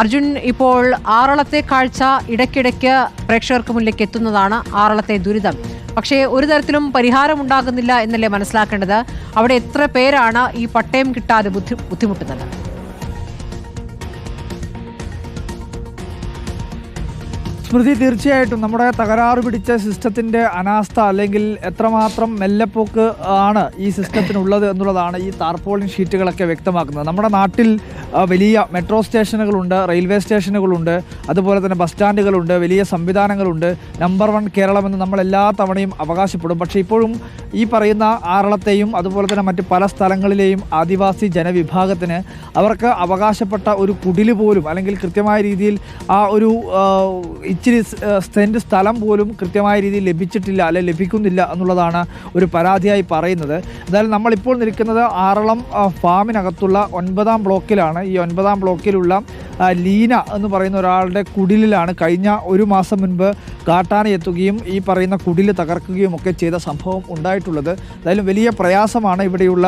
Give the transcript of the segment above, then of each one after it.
അർജുൻ ഇപ്പോൾ ആറളത്തെ കാഴ്ച ഇടയ്ക്കിടയ്ക്ക് പ്രേക്ഷകർക്ക് മുന്നിലേക്ക് എത്തുന്നതാണ് ആറളത്തെ ദുരിതം. പക്ഷേ ഒരു തരത്തിലും പരിഹാരമുണ്ടാകുന്നില്ല എന്നല്ലേ മനസ്സിലാക്കേണ്ടത്? അവിടെ എത്ര പേരാണ് ഈ പട്ടയം കിട്ടാതെ ബുദ്ധി ബുദ്ധിമുട്ടുന്നത്? സ്മൃതി തീർച്ചയായിട്ടും നമ്മുടെ തകരാറ് പിടിച്ച സിസ്റ്റത്തിന്റെ അനാസ്ഥ അല്ലെങ്കിൽ എത്രമാത്രം മെല്ലെപ്പോക്ക് ആണ് ഈ സിസ്റ്റത്തിനുള്ളത് എന്നുള്ളതാണ് ഈ താർപോളിൻ ഷീറ്റുകളൊക്കെ വ്യക്തമാക്കുന്നത്. നമ്മുടെ നാട്ടിൽ വലിയ മെട്രോ സ്റ്റേഷനുകളുണ്ട് റെയിൽവേ സ്റ്റേഷനുകളുണ്ട് അതുപോലെ തന്നെ ബസ് സ്റ്റാൻഡുകളുണ്ട് വലിയ സംവിധാനങ്ങളുണ്ട്. നമ്പർ വൺ കേരളം എന്ന് നമ്മൾ എല്ലാ തവണയും അവകാശപ്പെടും. പക്ഷേ ഇപ്പോഴും ഈ പറയുന്ന ആറളത്തെയും അതുപോലെ തന്നെ മറ്റ് പല സ്ഥലങ്ങളിലെയും ആദിവാസി ജനവിഭാഗത്തിന് അവർക്ക് അവകാശപ്പെട്ട ഒരു കുടിൽ പോലും അല്ലെങ്കിൽ കൃത്യമായ രീതിയിൽ ആ ഒരു ഇച്ചിരി സെന്റ് സ്ഥലം പോലും കൃത്യമായ രീതിയിൽ ലഭിച്ചിട്ടില്ല അല്ലെ ലഭിക്കുന്നില്ല എന്നുള്ളതാണ് ഒരു പരാതിയായി പറയുന്നത്. എന്തായാലും നമ്മളിപ്പോൾ നിൽക്കുന്നത് ആറളം ഫാമിനകത്തുള്ള ഒൻപതാം ബ്ലോക്കിലാണ്. ഈ ഒൻപതാം ബ്ലോക്കിലുള്ള ലീന എന്ന് പറയുന്ന ഒരാളുടെ കുടിലിലാണ് കഴിഞ്ഞ ഒരു മാസം മുൻപ് കാട്ടാന എത്തുകയും ഈ പറയുന്ന കുടിൽ തകർക്കുകയും ഒക്കെ ചെയ്ത സംഭവം ഉണ്ടായിട്ടുള്ളത്. എന്തായാലും വലിയ പ്രയാസമാണ് ഇവിടെയുള്ള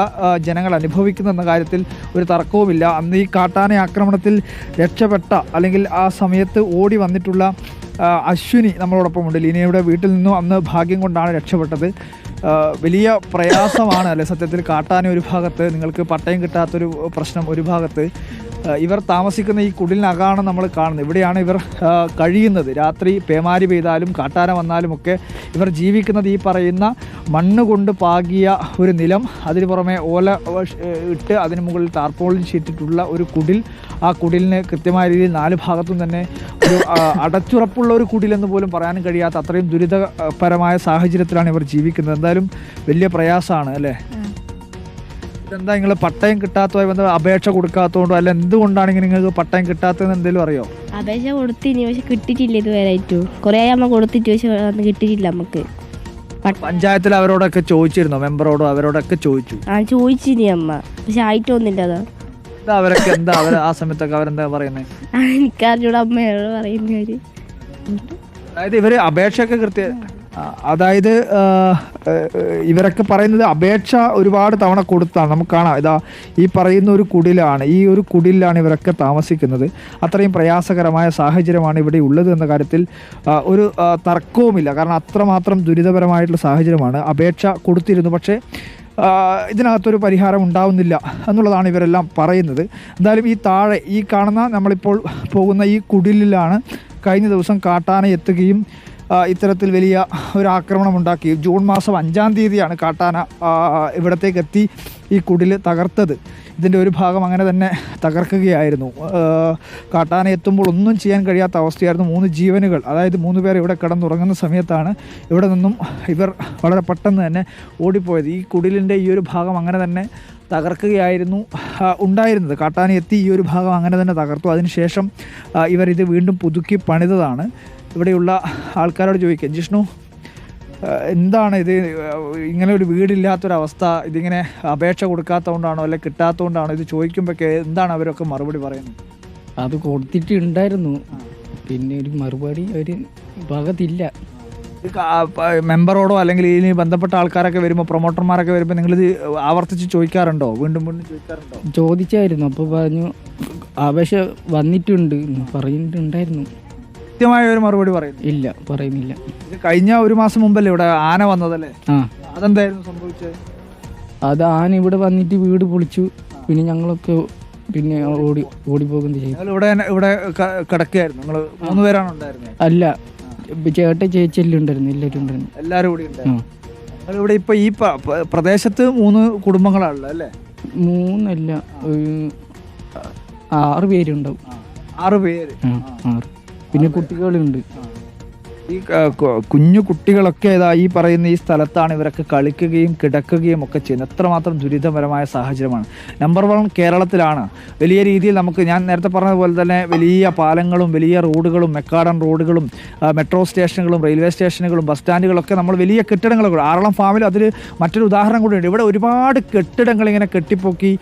ജനങ്ങൾ അനുഭവിക്കുന്നതെന്ന കാര്യത്തിൽ ഒരു തർക്കവുമില്ല. അന്ന് ഈ കാട്ടാന ആക്രമണത്തിൽ രക്ഷപ്പെട്ട അല്ലെങ്കിൽ ആ സമയത്ത് ഓടി വന്നിട്ടുള്ള ആ, നമ്മളോടൊപ്പം ഉണ്ട്. ലീനയുടെ വീട്ടിൽ നിന്നും അന്ന് ഭാഗ്യം കൊണ്ടാണ് രക്ഷപ്പെട്ടത്. വലിയ പ്രയാസമാണ് അല്ലെ സത്യത്തിൽ? കാട്ടാന ഒരു ഭാഗത്ത് നിങ്ങൾക്ക് പട്ടയം കിട്ടാത്തൊരു പ്രശ്നം ഒരു ഭാഗത്ത്. ഇവർ താമസിക്കുന്ന ഈ കുടിലിനകാണ് നമ്മൾ കാണുന്നത്. ഇവിടെയാണ് ഇവർ കഴിയുന്നത്. രാത്രി പേമാരി പെയ്താലും കാട്ടാന വന്നാലും ഒക്കെ ഇവർ ജീവിക്കുന്നത് ഈ പറയുന്ന മണ്ണ് കൊണ്ട് പാകിയ ഒരു നിലം. അതിന് പുറമെ ഓല ഇട്ട് അതിന് മുകളിൽ ടാർപോളിൻ ഷീറ്റിട്ടുള്ള ഒരു കുടിൽ. ആ കുടിലിന് കൃത്യമായ രീതിയിൽ നാല് ഭാഗത്തും തന്നെ ഒരു അടച്ചുറപ്പുള്ള ഒരു കുടിലെന്ന് പോലും പറയാനും കഴിയാത്ത അത്രയും ദുരിതപരമായ സാഹചര്യത്തിലാണ് ഇവർ ജീവിക്കുന്നത്. എന്തായാലും വലിയ പ്രയാസമാണ് അല്ലേ? ഇതെന്താ നിങ്ങൾ പട്ടയം കിട്ടാത്തതായി ബന്ധം അപേക്ഷ കൊടുക്കാത്തതുകൊണ്ടോ? അല്ല എന്തുകൊണ്ടാണ് ഇങ്ങനെ നിങ്ങൾക്ക് പട്ടയം കിട്ടാത്തതെന്ന് എന്തെങ്കിലും അറിയോ? അപേക്ഷ കൊടുത്തിനി പക്ഷെ കിട്ടിയിട്ടില്ല ഇതുവരെ ആയിട്ടും. കുറേ അമ്മ കൊടുത്തിട്ട് പക്ഷെ അന്ന് കിട്ടിയിട്ടില്ല നമുക്ക് പഞ്ചായത്തിൽ അവരോടൊക്കെ ചോദിച്ചിരുന്നു? മെമ്പറോടോ അവരോടൊക്കെ ചോദിച്ചു? ആ ചോദിച്ചിനി അമ്മ. പക്ഷെ ആയിട്ടൊന്നില്ല അതാ. എന്താ അവരൊക്കെ എന്താ അവർ ആ സമയത്തൊക്കെ അവരെന്താ പറയുന്നത് എനിക്കറിഞ്ഞൂടെ അമ്മയോട് പറയുന്നവര് അതായത് ഇവർ അപേക്ഷയൊക്കെ കൃത്യ അതായത് ഇവരൊക്കെ പറയുന്നത് അപേക്ഷ ഒരുപാട് തവണ കൊടുത്താണ്. നമുക്ക് കാണാം. ഇതാ ഈ പറയുന്ന ഒരു കുടിലാണ് ഈ ഒരു കുടിലാണ് ഇവരൊക്കെ താമസിക്കുന്നത്. അത്രയും പ്രയാസകരമായ സാഹചര്യമാണ് ഇവിടെ ഉള്ളത് എന്ന കാര്യത്തിൽ ഒരു തർക്കവുമില്ല. കാരണം അത്രമാത്രം ദുരിതപരമായിട്ടുള്ള സാഹചര്യമാണ്. അപേക്ഷ കൊടുത്തിരുന്നു. പക്ഷേ ഇതിനകത്തൊരു പരിഹാരം ഉണ്ടാവുന്നില്ല എന്നുള്ളതാണ് ഇവരെല്ലാം പറയുന്നത്. എന്തായാലും ഈ താഴെ ഈ കാണുന്ന നമ്മളിപ്പോൾ പോകുന്ന ഈ കുടിലിലാണ് കഴിഞ്ഞ ദിവസം കാട്ടാന എത്തുകയും ഇത്തരത്തിൽ വലിയ ഒരു ആക്രമണം ഉണ്ടാക്കി. ജൂൺ മാസം അഞ്ചാം തീയതിയാണ് കാട്ടാന ഇവിടത്തേക്ക് എത്തി ഈ കുടിൽ തകർത്തത്. ഇതിന്റെ ഒരു ഭാഗം അങ്ങനെ തന്നെ തകർക്കുകയായിരുന്നു. കാട്ടാന എത്തുമ്പോൾ ഒന്നും ചെയ്യാൻ കഴിയാത്ത അവസ്ഥയായിരുന്നു. മൂന്ന് ജീവനുകൾ അതായത് മൂന്ന് പേർ ഇവിടെ കിടന്നുറങ്ങുന്ന സമയത്താണ് ഇവിടെ നിന്നും ഇവർ വളരെ പെട്ടെന്ന് തന്നെ ഓടിപ്പോയത്. ഈ കുടിലിന്റെ ഈ ഒരു ഭാഗം അങ്ങനെ തന്നെ തകർക്കുകയായിരുന്നു ഉണ്ടായിരുന്നത്. കാട്ടാന എത്തി ഈ ഒരു ഭാഗം അങ്ങനെ തന്നെ തകർത്തു. അതിനുശേഷം ഇവരിത് വീണ്ടും പുതുക്കി പണിതതാണ്. ഇവിടെയുള്ള ആൾക്കാരോട് ചോദിക്കാം ജിഷ്ണു എന്താണ് ഇത്? ഇങ്ങനെ ഒരു വീടില്ലാത്തൊരവസ്ഥ ഇതിങ്ങനെ അപേക്ഷ കൊടുക്കാത്തതുകൊണ്ടാണോ അല്ലെങ്കിൽ കിട്ടാത്തതുകൊണ്ടാണോ? ഇത് ചോദിക്കുമ്പോഴൊക്കെ എന്താണ് അവരൊക്കെ മറുപടി പറയുന്നത്? അത് കൊടുത്തിട്ടുണ്ടായിരുന്നു. പിന്നെ ഒരു മറുപടി ഒരു ഭാഗത്തില്ല മെമ്പറോടോ അല്ലെങ്കിൽ ഇതിന് ബന്ധപ്പെട്ട ആൾക്കാരൊക്കെ വരുമ്പോൾ പ്രൊമോട്ടർമാരൊക്കെ വരുമ്പോൾ നിങ്ങളിത് ആവർത്തിച്ച് ചോദിക്കാറുണ്ടോ? വീണ്ടും വീണ്ടും ചോദിക്കാറുണ്ടോ? ചോദിച്ചായിരുന്നു. അപ്പോൾ പറഞ്ഞു ആവേശം വന്നിട്ടുണ്ട് പറഞ്ഞിട്ടുണ്ടായിരുന്നു. കൃത്യമായ ഒരു മറുപടി പറയുന്നു. ഇല്ല പറയുന്നില്ല. ഇത് കഴിഞ്ഞ ഒരു മാസം മുമ്പല്ലേ ഇവിടെ ആന വന്നതല്ലേ? ആ. അതെന്തായിരുന്നു സംഭവിച്ചത്? അത് ആന ഇവിടെ വന്നിട്ട് വീട് പൊളിച്ചു. പിന്നെ ഞങ്ങളൊക്കെ പിന്നെ ഓടി ഓടിപ്പോകുന്നത് ചെയ്തു. നിങ്ങൾ ഇവിടെ ഇവിടെ ക- കിടക്കുകയായിരുന്നു. നിങ്ങൾ മൂന്ന് പേരാണ് ഉണ്ടായിരുന്നത് അല്ല ചേട്ട ചേച്ചിയെല്ലാം ഉണ്ടായിരുന്നു എല്ലാവരും ഉണ്ടായിരുന്നു. എല്ലാവരും കൂടി ആ. ഉണ്ടായിരുന്നു നിങ്ങൾ ഇവിടെ ഇപ്പൊ ഈ പ- പ- പ്രദേശത്ത് മൂന്ന് കുടുംബങ്ങളാണല്ലോ അല്ലേ? മൂന്നല്ല ഒരു ആറ് പേരുണ്ടാവും. ആറ് പേര്. ആ. ആറ്. പിന്നെ കുട്ടികളുണ്ട്. ഈ കുഞ്ഞു കുട്ടികളൊക്കെ ഇതാ ഈ പറയുന്ന ഈ സ്ഥലത്താണ് ഇവരൊക്കെ കളിക്കുകയും കിടക്കുകയും ഒക്കെ ചെയ്യുന്നത്. എത്രമാത്രം ദുരിതപരമായ സാഹചര്യമാണ്. നമ്പർ വൺ കേരളത്തിലാണ്. വലിയ രീതിയിൽ നമുക്ക് ഞാൻ നേരത്തെ പറഞ്ഞതുപോലെ തന്നെ വലിയ പാലങ്ങളും വലിയ റോഡുകളും മെക്കാടൻ റോഡുകളും മെട്രോ സ്റ്റേഷനുകളും റെയിൽവേ സ്റ്റേഷനുകളും ബസ് സ്റ്റാൻഡുകളൊക്കെ നമ്മൾ വലിയ കെട്ടിടങ്ങളൊക്കെ ആറളം ഫാമിൽ അതിൽ മറ്റൊരു ഉദാഹരണം കൂടിയുണ്ട് ഇവിടെ ഒരുപാട് കെട്ടിടങ്ങൾ ഇങ്ങനെ കെട്ടിപ്പൊക്കി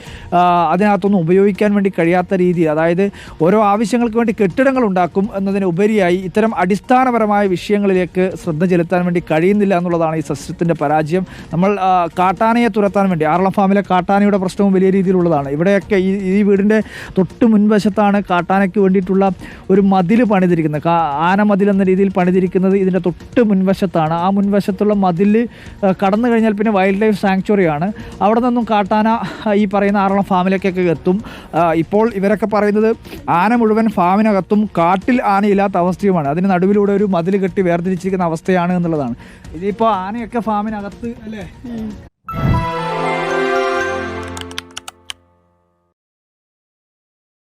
അതിനകത്തൊന്നും ഉപയോഗിക്കാൻ വേണ്ടി കഴിയാത്ത രീതി അതായത് ഓരോ ആവശ്യങ്ങൾക്ക് വേണ്ടി കെട്ടിടങ്ങൾ ഉണ്ടാക്കും എന്നതിന് ഉപരിയായി ഇത്തരം അടിസ്ഥാനപരമായ വിഷയങ്ങളിലേക്ക് ശ്രദ്ധ ചെലുത്താൻ വേണ്ടി കഴിയുന്നില്ല എന്നുള്ളതാണ് ഈ സസ്യത്തിന്റെ പരാജയം. നമ്മൾ കാട്ടാനയെ തുരത്താൻ വേണ്ടി ആറളം ഫാമിലെ കാട്ടാനയുടെ പ്രശ്നവും വലിയ രീതിയിലുള്ളതാണ്. ഇവിടെയൊക്കെ ഈ ഈ വീടിന്റെ തൊട്ട് മുൻവശത്താണ് കാട്ടാനയ്ക്ക് വേണ്ടിയിട്ടുള്ള ഒരു മതിൽ പണിതിരിക്കുന്നത്. ആന മതിൽ എന്ന രീതിയിൽ പണിതിരിക്കുന്നത് ഇതിന്റെ തൊട്ട് മുൻവശത്താണ്. ആ മുൻവശത്തുള്ള മതിൽ കടന്നു കഴിഞ്ഞാൽ പിന്നെ വൈൽഡ് ലൈഫ് സാങ്ച്വറിയാണ്. അവിടെ നിന്നും കാട്ടാന ഈ പറയുന്ന ആറളം ഫാമിലേക്കൊക്കെ എത്തും. ഇപ്പോൾ ഇവരൊക്കെ പറയുന്നത് ആന മുഴുവൻ ഫാമിനകത്തും കാട്ടിൽ ആനയില്ലാത്ത അവസ്ഥയുമാണ്. അതിന് നടുവിലൂടെ ഒരു മതിൽ കെട്ടി വേർതിരിച്ചിരിക്കുന്ന അവസ്ഥയാണ് എന്നുള്ളതാണ്. ഇതിപ്പോ ആനയൊക്കെ ഫാമിനകത്ത് അല്ലേ?